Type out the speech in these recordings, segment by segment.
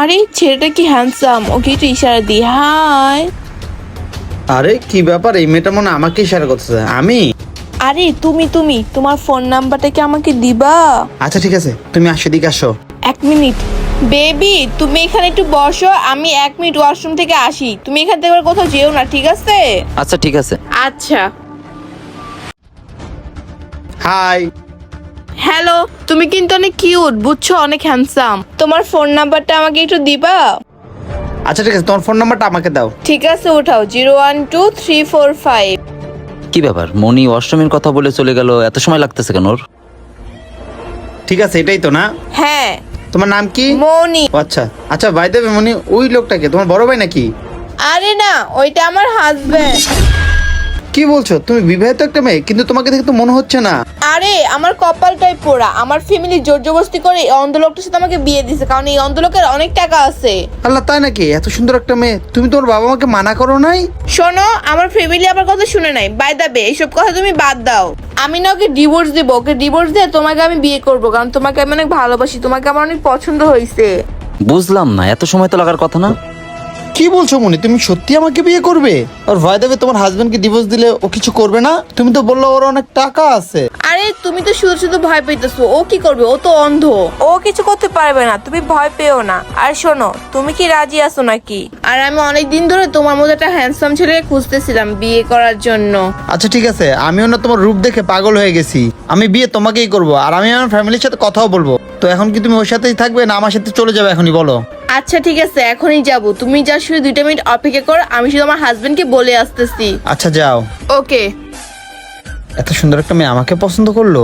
আরে ছেলেটা কি হ্যান্ডসাম ওকে একটু ইশারা দি। হাই। আরে কি ব্যাপার? এই মেয়েটা মনে হয় আমাকে ইশারা করতেছে। আমি? আরে তুমি তুমি তোমার ফোন নাম্বারটা কি আমাকে দিবা? আচ্ছা ঠিক আছে। তুমি আসো দিকে আসো। এক মিনিট। বেবি তুমি এখানে একটু বসো। আমি এক মিনিট ওয়াশরুম থেকে আসি। তুমি এখান থেকে আর কোথাও যেও না ঠিক আছে? আচ্ছা ঠিক আছে। আচ্ছা। হাই হ্যালো তুমি কিন্তু অনেক কিউট বুঝছ? অনেক হ্যান্ডসাম তোমার ফোন নাম্বারটা আমাকে একটু দিবা? আচ্ছা ঠিক আছে তোমার ফোন নাম্বারটা আমাকে দাও। ঠিক আছে উঠাও zero one two three four five. কি ব্যাপার? মনি অষ্টমীর কথা বলে চলে গেল এত সময় লাগতেছে কেন ওর? ঠিক আছে এটাই তো না? হ্যাঁ। তোমার নাম কি? মৌনি। ও আচ্ছা। আচ্ছা ভাই দেবে মনি ওই লোকটাকে তোমার বড় ভাই নাকি? আরে না ওইটা আমার হাজবেন্ড কি বলছো? তুমি বিবাহিত একটা মেয়ে কিন্তু তোমাকে দেখে তো মনে হচ্ছে না। আরে আমার কপালটাই পোড়া। আমার ফ্যামিলি জোর জবরদস্তি করে এই অন্ধ লোকটার সাথে আমাকে বিয়ে দিছে কারণ এই অন্ধ লোকের অনেক টাকা আছে। আল্লাহ তাই নাকি? এত সুন্দর একটা মেয়ে। তুমি তোমার বাবা মাকে মানা করো নাই? শোনো আমার ফ্যামিলি আমার কথা শুনে নাই। বাই দা বে এইসব কথা তুমি বাদ দাও। আমি না ওকে ডিভোর্স দেবো। ওকে ডিভোর্স দিয়ে তোমাকে আমি বিয়ে করব কারণ তোমাকে আমি অনেক ভালোবাসি। তোমাকে আমার অনেক পছন্দ হয়েছে। বুঝলাম না এত সময় তো লাগার কথা না? কি বলছো মনি? তুমি সত্যি আমাকে বিয়ে করবে? আর ভাই দেবে তোমার হাজবেন্ডকে ডিভোর্স দিলে ও কিছু করবে না? তুমি তো বলল ওর অনেক টাকা আছে। আরে তুমি তো শুধু শুধু ভয় পেতেছো। ও কি করবে? ও তো অন্ধ। ও কিছু করতে পারবে না। তুমি ভয় পেও না। আর শোনো তুমি কি রাজি আছো নাকি? আর আমি অনেক দিন ধরে তোমার মধ্যে একটা হ্যান্ডসাম ছেলেকে খুঁজতেছিলাম বিয়ে করার জন্য। আচ্ছা ঠিক আছে। আমিও না তোমার রূপ দেখে পাগল হয়ে গেছি। আমি বিয়ে তোমাকেই করব। আর আমি আমার ফ্যামিলির সাথে কথাও বলব। তো এখন কি তুমি ওর সাথেই থাকবে না আমার সাথে চলে যাবে এখনই বলো? আচ্ছা ঠিক আছে এখনই যাব। তুমি যা শুধু দুইটা মিনিট অপেক্ষা করো আমি শুধু আমার হাজবেন্ডকে বলে আসতেছি। আচ্ছা যাও। ওকে। এত সুন্দর একটা মেয়ে আমাকে পছন্দ করল।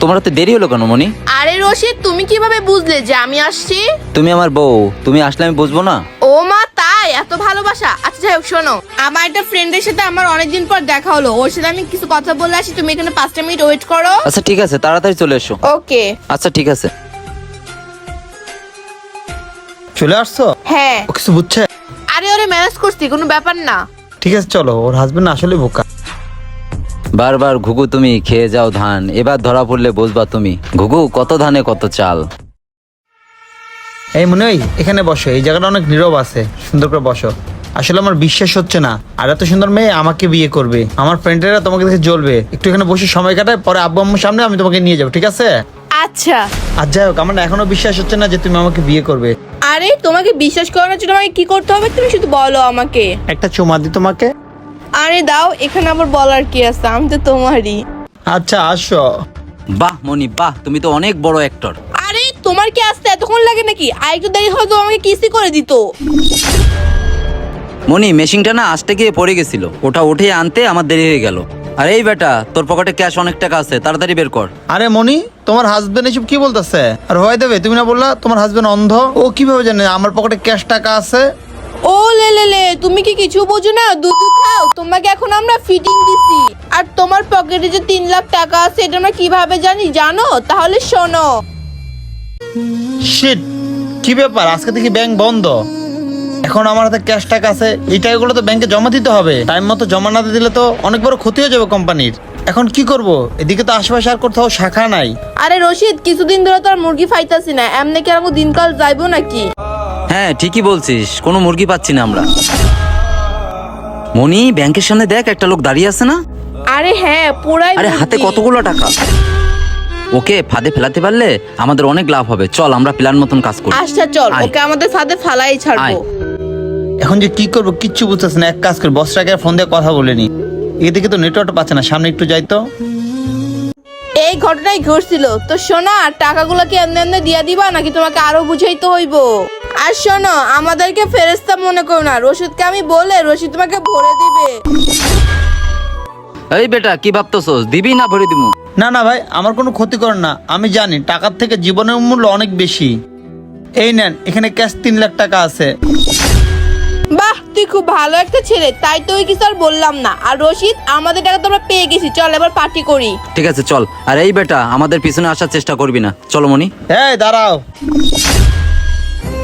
তোমার তো দেরি হলো কেন মনি আরে রশিদ তুমি কীভাবে বুঝলে যে আমি আসছি? তুমি আমার বউ তুমি আসলে আমি বুঝব না? ও মা তাই এত ভালোবাসা। আচ্ছা যাই হোক শোনো। আমার একটা ফ্রেন্ডের সাথে আমার অনেকদিন পর দেখা হলো। ওর সাথে আমি কিছু কথা বলে আসি। তুমি এখানে পাঁচটা মিনিট ওয়েট করো। আচ্ছা ঠিক আছে তাড়াতাড়ি চলে এসো। ওকে আচ্ছা ঠিক আছে। চলে আসছো? হ্যাঁ। ও কিছু বুঝছে? আরে ওরে ম্যানেজ করছি কোনো ব্যাপার না। ঠিক আছে চলো। ওর হাজবেন্ড আসলে বোকা। বারবার ঘুঘু তুমি খেয়ে যাও ধান। এবার ধরা পড়লে বুঝবা তুমি। ঘুঘু কত ধানে কত চাল? এই মনে হয় এখানে বসো এই জায়গাটা অনেক নীরব আছে সুন্দর করে বসো। আসলে আমার বিশ্বাস হচ্ছে না আর এত সুন্দর মেয়ে আমাকে বিয়ে করবে। আমার ফ্রেন্ডেরা তোমাকে দেখে জ্বলবে। একটু এখানে বসে সময় কাটায় পরে আব্বু আম্মুর সামনে আমি তোমাকে নিয়ে যাব ঠিক আছে? আচ্ছা। আর যাই হোক আমার এখনও বিশ্বাস হচ্ছে না যে তুমি আমাকে বিয়ে করবে। আরে তোমাকে বিশ্বাস করানোর জন্য আমাকে কি করতে হবে? তুমি শুধু বলো আমাকে। একটা চুমা দি তোমাকে। আরে দাও এখানে আবার বলার কি আছে? আমি তো তোমারই। আচ্ছা আসো। বাহ মনি বাহ তুমি তো অনেক বড় অ্যাক্টর তোমার কি আসতে এতক্ষণ লাগে নাকি? আর একটু দেরি হয়তো আমাকে কিসি করে দিত। মনি মেশিনটা না আসতে গিয়ে পড়ে গেছিল। ওটা উঠে আনতে আমার দেরি হয়ে গেল। আর এই বেটা তোর পকেটে ক্যাশ অনেক টাকা আছে তাড়াতাড়ি বের কর। আরে মনি তোমার হাজবেন্ড এসব কি বলতেছে? আর হয় দেবে তুমি না বললা তোমার হাজবেন্ড অন্ধ? ও কীভাবে জানে? আমার পকেটে ক্যাশ টাকা আছে? ও লে লে লে তুমি কি কিছু বোঝো না? দুধ খাও তোমাকে এখন আমরা ফিটিং দিছি। আর তোমার পকেটে যে তিন লাখ টাকা আছে এটা আমরা কীভাবে জানি? জানো? তাহলে শোনো। শিট কি ব্যাপার? আজকে দেখি ব্যাংক বন্ধ। এখন আমার হাতে ক্যাশ টাকা আছে এই টাকাগুলো তো ব্যাংকে জমা দিতে হবে। টাইম মতো জমা না দিলে তো অনেক বড় ক্ষতি হয়ে যাবে কোম্পানির। এখন কি করব? এদিকে তো আশেপাশে আর কোথাও শাখা নাই। আরে রশিদ কিছুদিন ধরে তো আর মুরগি ফাইতাছি না। এমনি কি আমাকে দিনকাল যাইবো নাকি? হ্যাঁ ঠিকই বলছিস। কোনো মুরগি পাচ্ছি না আমরা। মনি ব্যাংকের সামনে দেখ একটা লোক দাঁড়িয়ে আছে না? আরে হ্যাঁ পুরাই আরে হাতে মুরগি। কতগুলো টাকা? ওকে ফাঁদে ফেলাতে পারলে আমাদের অনেক লাভ হবে। চল আমরা প্ল্যান মতন কাজ করি। আচ্ছা চল আয়। ওকে আমাদের ফাঁদে ফালাই ছাড়বো। এখন যে কি করব কিচ্ছু বুঝতেছে না এক কাজ করে বসটাকে ফোন দিয়ে কথা বলেনি এদিকে তো নেটওয়ার্ক পাচ্ছে না সামনে একটু যাই তো। এই ঘটনাই ঘটছিল। তো শোনা টাকাগুলো কি এমনি এমনি দিয়া দিবা নাকি তোমাকে আরও বুঝাইতে হইব? আর শোনো আমাদেরকে ফেরেস্তা মনে করো না। রশিদকে আমি বলে রশিদ তোমাকে ভরে দিবে। এই বেটা কি ভাবতেছস? দিবি না ভরে দিমু? না না ভাই আমার কোনো ক্ষতি করেন না। আমি জানি টাকার থেকে জীবনের মূল্য অনেক বেশি। এই নেন এখানে ক্যাশ তিন লাখ টাকা আছে। বাহ তুই খুব ভালো একটা ছেলে তাই তো ওই কিছু আর বললাম না। আর রশিদ আমাদের টাকা তো আমরা পেয়ে গেছি চল এবার পার্টি করি। ঠিক আছে চল। আর এই বেটা আমাদের পিছনে আসার চেষ্টা করবি না। চলো মনি এই দাঁড়াও।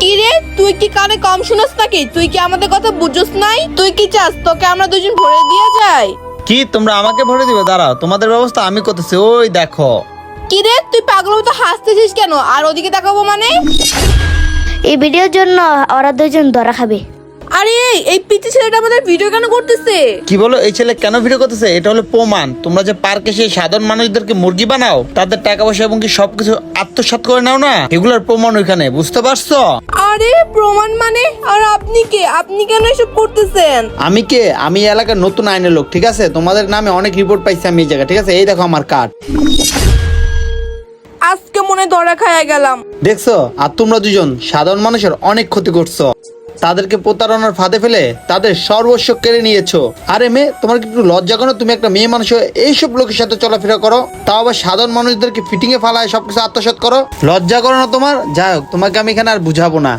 কি রে তুই কি কানে কম শুনস নাকি? তুই কি আমাদের কথা বুঝছস নাই? তুই কি চাস তোকে আমরা দুজন ভরে দিয়ে যাই? কি তোমরা আমাকে ভরে দিবে? দাঁড়াও তোমাদের ব্যবস্থা আমি করতেছি। ওই দেখো। কি রে তুই পাগল মতো হাসতেছিস কেন? আর ওদিকে তাকাবো মানে? এই ভিডিওর জন্য ওরা দুজন ধরা খাবে। আরে এই, পিচি ছেলেটা আমাদের ভিডিও কেন করতেছে? কি বলো এই ছেলে কেন ভিডিও করতেছে? এটা হলো প্রমাণ। তোমরা যে পার্কে সেই সাধারণ মানুষদেরকে মুরগি বানাও তাদের টাকা পয়সা এবং কি সবকিছু আত্মসাৎ করে নাও না? এগুলোর প্রমাণ ওইখানে বুঝতে পারছ? আরে প্রমাণ মানে? আর আপনি কে? আপনি কেন এসব করতেছেন? আমি কে? আমি এই এলাকার নতুন আইনের লোক ঠিক আছে? তোমাদের নামে অনেক রিপোর্ট পাইছি আমি এই জায়গায় ঠিক আছে? এই দেখো আমার কার্ড আজকে মনে ধরা খায়া গেলাম। দেখছ? আর তোমরা দুজন সাধারণ মানুষের অনেক ক্ষতি করছ। তাদেরকে প্রতারণার ফাঁদে ফেলে তাদের সর্বস্ব কেড়ে নিয়েছো। আরে মেয়ে, তোমার কি একটু লজ্জা করো তুমি একটা মেয়ে মানুষ এইসব লোকের সাথে চলাফেরা করো? তাও আবার সাধারণ মানুষদেরকে ফিটিংয়ে ফালায় সবকিছু আত্মসাত করো? লজ্জা করো না তোমার? যাই হোক, তোমাকে আমি এখানে আর বুঝাবো না।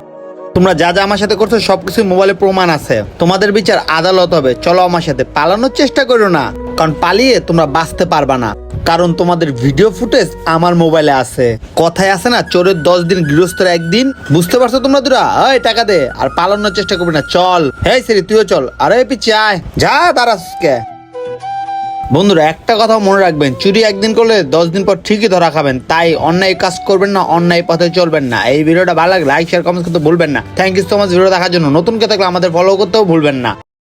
তোমরা যা যা আমার সাথে করছ সবকিছু মোবাইলে প্রমাণ আছে। তোমাদের বিচার আদালত হবে। চলো আমার সাথে পালানোর চেষ্টা করো না। কারণ পালিয়ে তোমরা বাঁচতে পারবা না। কারণ তোমাদের ভিডিও ফুটেজ আমার মোবাইলে আছে। কথায় আছে না, চোরের দশ দিন গৃহস্থের একদিন। বুঝতে পারছ তোমরা দুরা? এই, টাকা দে। আর পালানোর চেষ্টা করবি না। চল। হেই সিরি তুইও চল। আরে পিছিয়ে আয়। যা, দাঁড়াস কে। বন্ধুরা, একটা কথা মনে রাখবেন, চুরি একদিন করলে দশ দিন পর ঠিকই ধরা খাবেন, তাই অন্যায় কাজ করবেন না, অন্যায় পথে চলবেন না। এই ভিডিওটা ভালো লাগলে লাইক শেয়ার কমেন্ট করতে ভুলবেন না। Thank you so much video দেখার জন্য। নতুন কে থাকলে আমাদের ফলো করতেও ভুলবেন না।